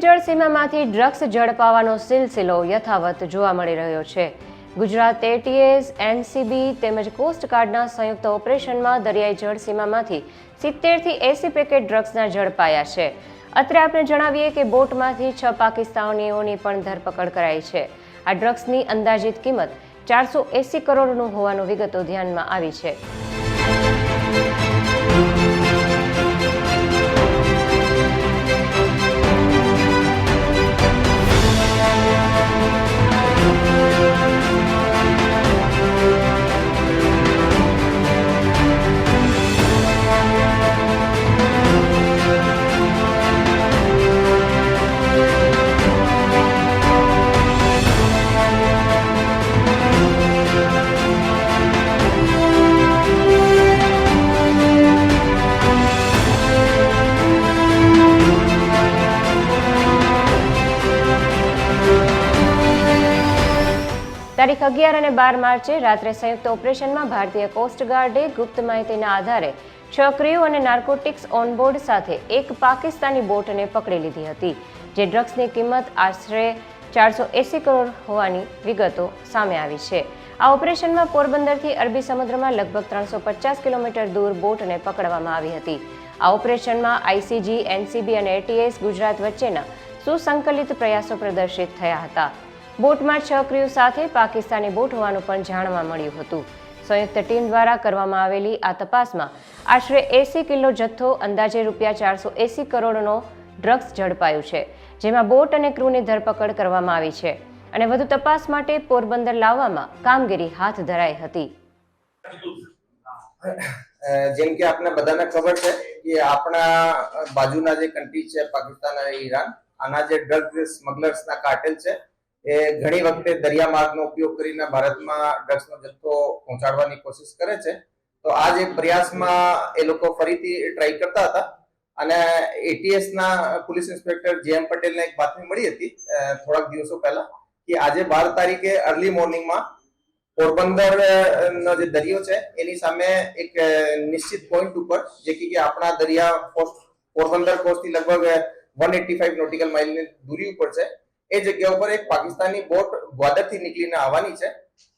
જળસીમામાંથી drugs ઝડપાવાનો સિલસિલો યથાવત જોવા મળી રહ્યો છે. ગુજરાત એટીએસ, એનસીબી તેમજ કોસ્ટગાર્ડના સંયુક્ત ઓપરેશનમાં દરિયાઈ જળસીમામાંથી સિત્તેરથી એંસી પેકેટ ડ્રગ્સના ઝડપાયા છે. અત્રે આપણે જણાવીએ કે બોટમાંથી છ પાકિસ્તાનીઓની પણ ધરપકડ કરાઈ છે. આ ડ્રગ્સની અંદાજિત કિંમત ચારસો એંસી કરોડનું હોવાનું વિગતો ધ્યાનમાં આવી છે. તારીખ અગિયાર અને બાર માર્ચે રાત્રે સંયુક્ત ઓપરેશનમાં ભારતીય કોસ્ટગાર્ડે ગુપ્ત માહિતીના આધારે છ ક્રિયો અને નાર્કોટિક્સ ઓનબોર્ડ સાથે એક પાકિસ્તાની બોટને પકડી લીધી હતી, જે ડ્રગ્સની કિંમત આશરે ચારસો એંસી કરોડ હોવાની વિગતો સામે આવી છે. આ ઓપરેશનમાં પોરબંદરથી અરબી સમુદ્રમાં લગભગ ત્રણસો પચાસ કિલોમીટર દૂર બોટને પકડવામાં આવી હતી. આ ઓપરેશનમાં આઈસીજી એનસીબી અને એટીએસ ગુજરાત વચ્ચેના સુસંકલિત પ્રયાસો પ્રદર્શિત થયા હતા. બોટમાં છ ક્રૂ સાથે પાકિસ્તાની બોટ હોવાનું પણ જાણવા મળ્યું હતું. સંયુક્ત ટીમ દ્વારા કરવામાં આવેલી આ તપાસમાં આશરે એસી કિલો જથ્થો, અંદાજે રૂપિયા ચારસો એસી કરોડનો ડ્રગ્સ ઝડપાયું છે, જેમાં બોટ અને ક્રૂની ધરપકડ કરવામાં આવી છે. અને વધુ તપાસ માટે પોરબંદર લાવવામાં કામગીરી હાથ ધરાઈ હતી. જેમ કે આપને બધાને ખબર છે કે આપણા બાજુના જે કન્ટ્રી છે પાકિસ્તાન અને ઈરાન, આના જે ડ્રગ સ્મગલર્સના કાર્ટેલ છે એ ઘણી વખતે દરિયા માર્ગનો ઉપયોગ કરીને ભારતમાં ડ્રગ્સનો જથ્થો પહોંચાડવાની કોશિશ કરે છે. તો આ જે પ્રયાસમાં એ લોકો ફરીથી ટ્રાય કરતા હતા. અને એટીએસ ના પોલીસ ઇન્સ્પેક્ટર જે એમ પટેલને એક બાતમી મળી હતી થોડાક દિવસો પહેલા, કે આજે બાર તારીખે અર્લી મોર્નિંગમાં પોરબંદર નો જે દરિયો છે, એની સામે એક નિશ્ચિત પોઈન્ટ ઉપર, જે કે આપણા દરિયા કોસ્ટ, પોરબંદર કોસ્ટથી લગભગ વન એટી ફાઈવ નોટિકલ માઇલની દૂરી ઉપર છે એ જગ્યા ઉપર એક પાકિસ્તાની બોટ ગ્વાદરથી નીકળીને આવવાની છે.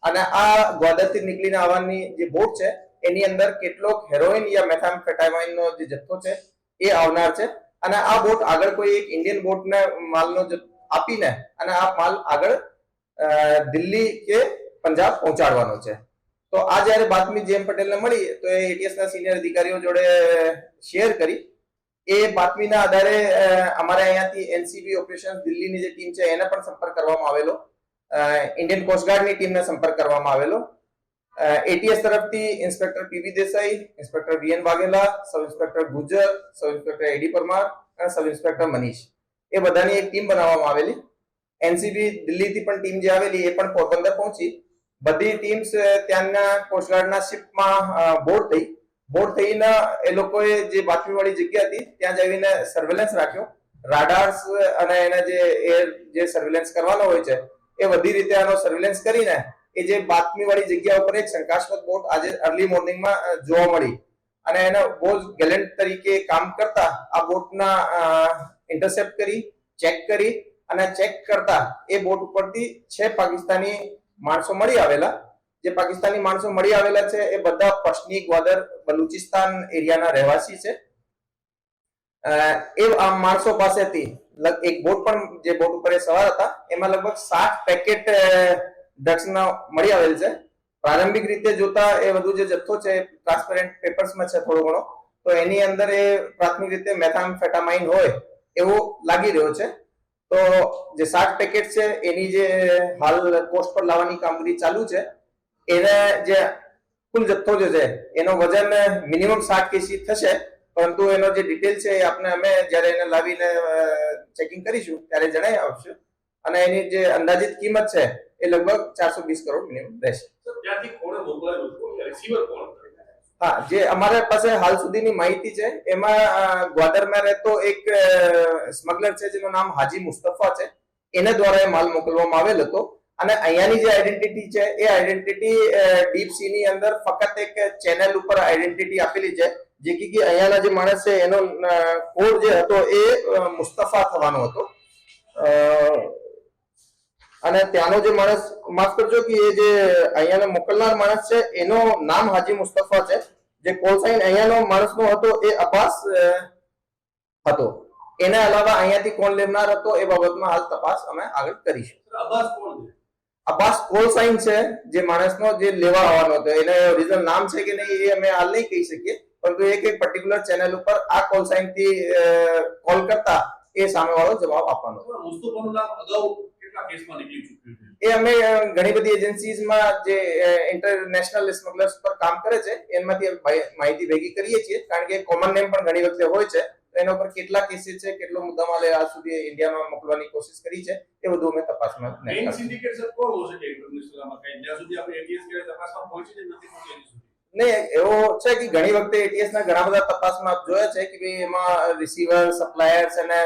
અને આ ગ્વાદરથી નીકળીને આવવાની જે બોટ છે, એની અંદર કેટલોક હેરોઇન યા મેથામ્ફેટામાઇન નો જે જથ્થો છે, એ આવનાર છે. અને આ બોટ આગળ કોઈ એક ઇન્ડિયન બોટને માલનો આપીને અને આ માલ આગળ દિલ્હી કે પંજાબ પહોંચાડવાનો છે. તો આ જ્યારે બાતમી જેમ પટેલને મળી, તો એ એટીએસ ના સિનિયર અધિકારીઓ જોડે શેર કરી. એ બાતમીના આધારે અમારે અહીંયાથી એનસીબી ઓપરેશન દિલ્હીની જે ટીમ છે, એને પણ સંપર્ક કરવામાં આવેલો. ઇન્ડિયન કોસ્ટગાર્ડની ટીમને સંપર્ક કરવામાં આવેલો. એટીએસ તરફથી inspector P V Desai inspector V N Vaghela sub inspector Gujar sub inspector A D Parmar અને સબ ઇન્સ્પેક્ટર મનીષ એ બધાની એક ટીમ બનાવવામાં આવેલી. એનસીબી દિલ્હીથી પણ ટીમ જે આવેલી, એ પણ પોરબંદર પહોંચી. બધી ટીમ્સ ત્યાંના કોસ્ટગાર્ડના શિપમાં બોર્ડ થઈ. બોર્ડ થઈને એ લોકોએ જે બાતમીવાળી જગ્યા હતી, ત્યાં જઈને સર્વેલન્સ રાખ્યો. રાડાર્સ અને એના જે એર જે સર્વેલન્સ કરવાનો હોય છે, એ બધી રીતે આનો સર્વેલન્સ કરીને એ જે બાતમીવાળી જગ્યા ઉપર એક શંકાસ્પદ બોટ આજે અર્લી મોર્નિંગમાં જોવા મળી. અને એને બહુ જ ગેલેન્ટ તરીકે કામ કરતા આ બોટના ઇન્ટરસેપ્ટ કરી ચેક કરી અને ચેક કરતા એ બોટ ઉપરથી છે પાકિસ્તાની માણસો મળી આવેલા. જે પાકિસ્તાની માણસો મળી આવેલા છે, એ બધા પશ્ચિમી ગ્વાદર બલુચિસ્તાન એરિયાના રહેવાસી છે. એ આ માણસો પાસેથી એક બોટ પણ, જે બોટ ઉપર એ સવાર હતા, એમાં લગભગ સાત પેકેટ ડ્રગ્સના મળી આવેલ છે. પ્રારંભિક રીતે જોતા એ બધું જે જથ્થો છે ટ્રાન્સપેરન્ટ પેપર્સમાં છે થોડો ઘણો, તો એની અંદર એ પ્રાથમિક રીતે મેથામ્ફેટામાઇન હોય એવો લાગી રહ્યો છે. તો જે સાત પેકેટ છે, એની જે હાલ પોસ્ટ પર લાવવાની કામગીરી ચાલુ છે એને જે કુલ જથ્થો જે છે એનો વજન મિનિમમ સાત કેસી થશે પરંતુ એનો જે ડિટેલ છે એ આપણે અમે જ્યારે એને લાવીને ચેકિંગ કરીશું ત્યારે જણાવી આપશું. અને એની જે અંદાજિત કિંમત છે એ લગભગ ચારસો વીસ કરોડ મિનિમમ રહેશે. હા જે અમારા પાસે હાલ સુધીની માહિતી છે એમાં ગ્વાદરમાં રહેતો એક સ્મગલર છે જેનું નામ હાજી મુસ્તફા છે. એને દ્વારા એ માલ મોકલવામાં આવેલ હતો. અને અહીંયાની જે આઈડેન્ટિટી છે, એ આઈડેન્ટિટી ડીપ સી ની અંદર ફક્ત એક ચેનલ ઉપર આઈડેન્ટિટી આપેલી છે, જે કે અહીંયાના જે માણસ છે, એનો કોડ જે હતો એ મુસ્તફા થવાનો હતો. અને ત્યાંનો જે માણસ, માફ કરજો કે એ જે અહીંયાનો મોકલનાર માણસ છે, એનો નામ હાજી મુસ્તફા છે. જે કોલ સાઇન અહીંયાનો માણસનો હતો, એ અબ્બાસ હતો. એના અલાવા અહીંયાથી કોણ લેનાર હતો, એ બાબતમાં હાલ તપાસ અમે આગળ કરીશું. અબ્બાસ અબ્બાસ કોલ સાઇન છે જે માણસનો જે લેવા આવવાનો હતો એને ઓરિજિનલ નામ છે કે નહીં એ અમે હાલ નહીં કહી શકીએ પરંતુ એક એક પર્ટિક્યુલર ચેનલ ઉપર આ કોલ સાઇનથી કોલ કરતા એ સામેવાળો જવાબ આપવાનો મુસ્તફાનું નામ અગાઉ કેટલા કેસમાં નીકળી ચૂક્યું એ અમે ઘણી બધી એજન્સીઝમાં જે ઇન્ટરનેશનલ સ્મગલર્સ પર કામ કરે છે એમાંથી માહિતી ભેગી કરીએ છીએ કારણ કે કોમન નેમ પણ ઘણી વખતે હોય છે. એના ઉપર કેટલા કેસીસ છે કેટલો મુદ્દામાલ એ આજ સુધી ઇન્ડિયામાં મોકલવાની કોશિશ કરી છે એ બધું અમે તપાસમાં મેઇન સિન્ડિકેટ સર કોણ હોઈ શકે ઇન્ટરનેશનલ કઈ? જ્યાં સુધી આપણે એટીએસ કે તપાસમાં પહોંચી જ નથી પહોંચી નહીં એવો છે કે ઘણી વખતે એટીએસ ના ઘણા બધા તપાસમાં આપ જોયા છે કે ભાઈ એમાં રિસીવર સપ્લાયર્સ અને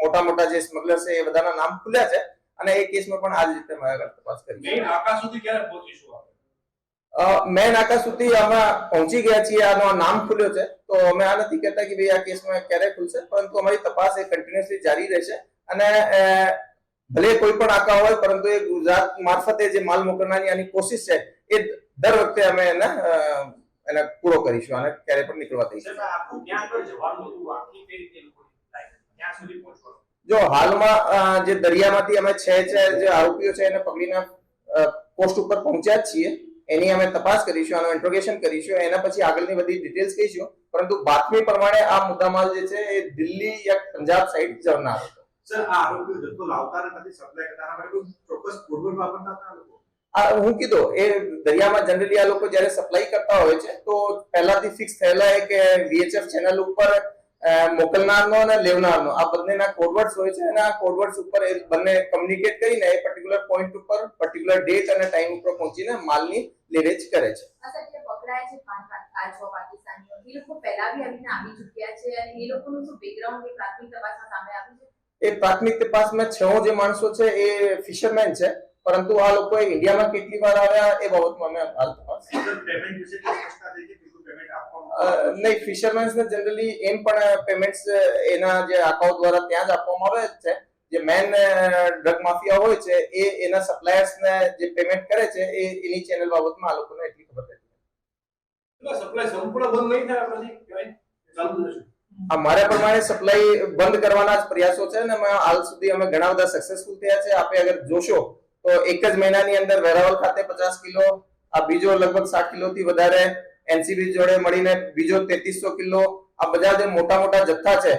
મોટા મોટા જે સ્મગલર છે એ બધાના નામ ખુલ્યા છે અને એ કેસમાં પણ આ જ રીતે આગળ તપાસ કરી. મેઇન આકાશ સુધી ક્યારે પહોંચીશું આપણે? મેન નાકા સુધી અમે પહોંચી ગયા છીએ આનો નામ ખુલ્યો છે. તો અમે આ નથી કહેતા કે ભાઈ આ કેસમાં ક્યારે ખુલશે પરંતુ અમારી તપાસ એ કન્ટિન્યુઅસલી જારી રહેશે. અને ભલે કોઈ પણ આકા હોય પરંતુ એ ગુજરાત મારફતે જે માલ મોકલવાની આની કોશિશ છે એ દર વખતે અમે એને એને પૂરો કરીશું અને ક્યારે પણ નીકળવા દઈશું. જો હાલમાં જે દરિયામાંથી અમે છે છે જે આરોપીઓ છે એને પકડીને પોસ્ટ ઉપર પહોંચ્યા જ છીએ. એની અમે તપાસ કરીશું આનું ઇન્ટ્રોગેશન કરીશું એના પછી આગળની બધી ડિટેલ્સ કહીશું. પરંતુ બાતમી પ્રમાણે આ મુદ્દામાલ જે છે એ દિલ્હી યા પંજાબ સાઈડ જનાર હતો. સર આ આરોપીઓ જથ્થો લાવતા નથી સપ્લાય કરતા માટે કોઈ ચોક્કસ કોડવર્ડ વાપરતા હતા લોકો? હું કીધું એ દરિયામાં જનરલી આ લોકો જ્યારે સપ્લાય કરતા હોય છે તો પહેલાથી ફિક્સ થયેલા એ કે વીએચએફ ચેનલ ઉપર મોકલનારનો અને લેવનારનો. આ બંનેના કોડવર્ડ્સ હોય છે અને આ કોડવર્ડ્સ ઉપર એ બંને કમ્યુનિકેટ કરીને એ પર્ટિક્યુલર પોઈન્ટ ઉપર પર્ટિક્યુલર ડેટ અને ટાઈમ ઉપર પહોંચીને માલની લેવેચ કરે છે. આ સત્ય પકડાયા છે પાંચ પાંચ આ છ પાકિસ્તાનીઓ. એ લોકો પહેલા બી આવીને આવી ચૂક્યા છે અને એ લોકોનું શું બેકગ્રાઉન્ડ એ પ્રાથમિક તપાસમાં સામે આવ્યું છે? એ પ્રાથમિક તપાસમાં છ જે માણસો છે એ ફિશરમેન છે પરંતુ આ લોકો ઇન્ડિયામાં કેટલી વાર આવ્યા એ બાબતમાં અમે હાલ તપાસ. પેમેન્ટ વિશે સ્પષ્ટતા થઈ કે કેટલું પેમેન્ટ અ, આપવામાં નહીં ફિશરમેન્સને જનરલી એમ પણ પેમેન્ટ્સ એના જે અકાઉન્ટ દ્વારા ત્યાં જ આપવામાં આવે છે. જે મેન ડ્રગ માફિયા હોય છે એ એના સપ્લાયર્સ ને જે પેમેન્ટ કરે છે એ એની ચેનલ બાબતમાં આ લોકોને એટલી ખબર એટલે સપ્લાય સંપૂર્ણ બંધ નહીં થાય આપણાથી ચાલુ રહેશે? અમારા પ્રમાણે સપ્લાય બંધ કરવાના જ પ્રયાસો છે અને હાલ સુધી અમે ઘણા બધા સક્સેસફુલ થયા છે. આપણે અગર જોશો તો એક જ મહિનાની અંદર વેરાવલ ખાતે પચાસ કિલો આ બીજો લગભગ સાત કિલો થી વધારે એનસીબી જોડે મળીને બીજો તેત્રીસો કિલો આ બધા જે મોટા મોટા જથ્થા છે,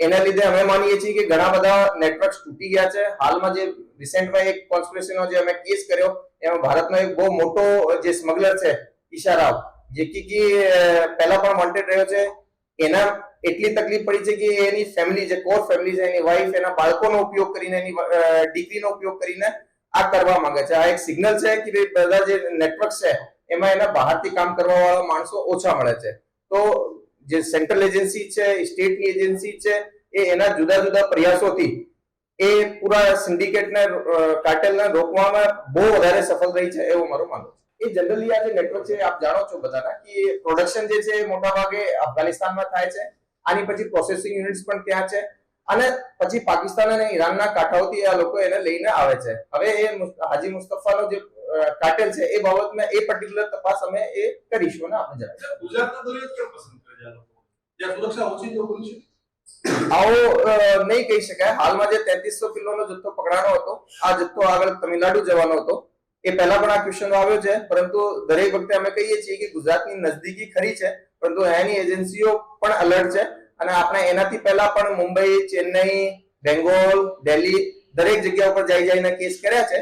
એના લીધે અમે માનીએ છીએ કે ઘણા બધા નેટવર્ક્સ તૂટી ગયા છે. હાલમાં જે રિસેન્ટમાં એક કોન્સ્પિરેસીનો જે અમે કેસ કર્યો, એમાં ભારતનો એક બહુ મોટો જે સ્મગલર છે ઈશારાવ જે કે પહેલા પણ વોન્ટેડ રહ્યો છે. એના એટલી તકલીફ પડી છે કે એની ફેમિલી જે કોર ફેમિલી છે, એની વાઈફ એના બાળકોનો ઉપયોગ કરીને, એની ડિગ્રીનો ઉપયોગ કરીને આ કરવા માંગે છે. આ એક સિગ્નલ છે કે બધા જે નેટવર્ક છે એમાં એના બહારથી કામ કરવા વાળા માણસો ઓછા મળે છે. તો જે સેન્ટ્રલ એજન્સી છે, સ્ટેટની એજન્સી છે, એ એના જુદા જુદા પ્રયાસોથી એ પૂરા સિન્ડિકેટને કાર્ટેલને રોકવામાં બહુ વધારે સફળ રહી છે એવું મારું માનવું છે. એ જનરલી આ જે નેટવર્ક છે, આપ જાણો છો બધાના કે પ્રોડક્શન જે છે એ મોટા ભાગે અફઘાનિસ્તાનમાં થાય છે. આની પછી પ્રોસેસિંગ યુનિટ્સ પણ ત્યાં છે. અને પછી પાકિસ્તાન અને ઈરાનના કાંઠાઓથી આ લોકો એને લઈને આવે છે. હવે એ હાજી મુસ્તફાનો જે કાર્ટેલ છે એ બાબતમાં એ પર્ટિક્યુલર તપાસ અમે એ કરીશું અને આપણે જણાવીશું. ગુજરાતના દરિયો કેમ પસંદ કરે છે જ્યાં સુરક્ષા ઓછી છે આવો નહીં કહી શકાય. હાલમાં જે તેત્રીસો કિલોનો જથ્થો પકડાનો હતો આ જથ્થો આગળ તમિલનાડુ જવાનો હતો. એ પહેલા પણ આ ક્વેશ્ચન આવ્યો છે પરંતુ દરેક વખતે અમે કહીએ છીએ કે ગુજરાતની નજદીકી ખરી છે પરંતુ એની એજન્સીઓ પણ અલર્ટ છે અને આપણે એનાથી પહેલા પણ મુંબઈ ચેન્નઈ બેંગોલ દિલ્હી દરેક જગ્યા ઉપર જઈ જઈને કેસ કર્યા છે.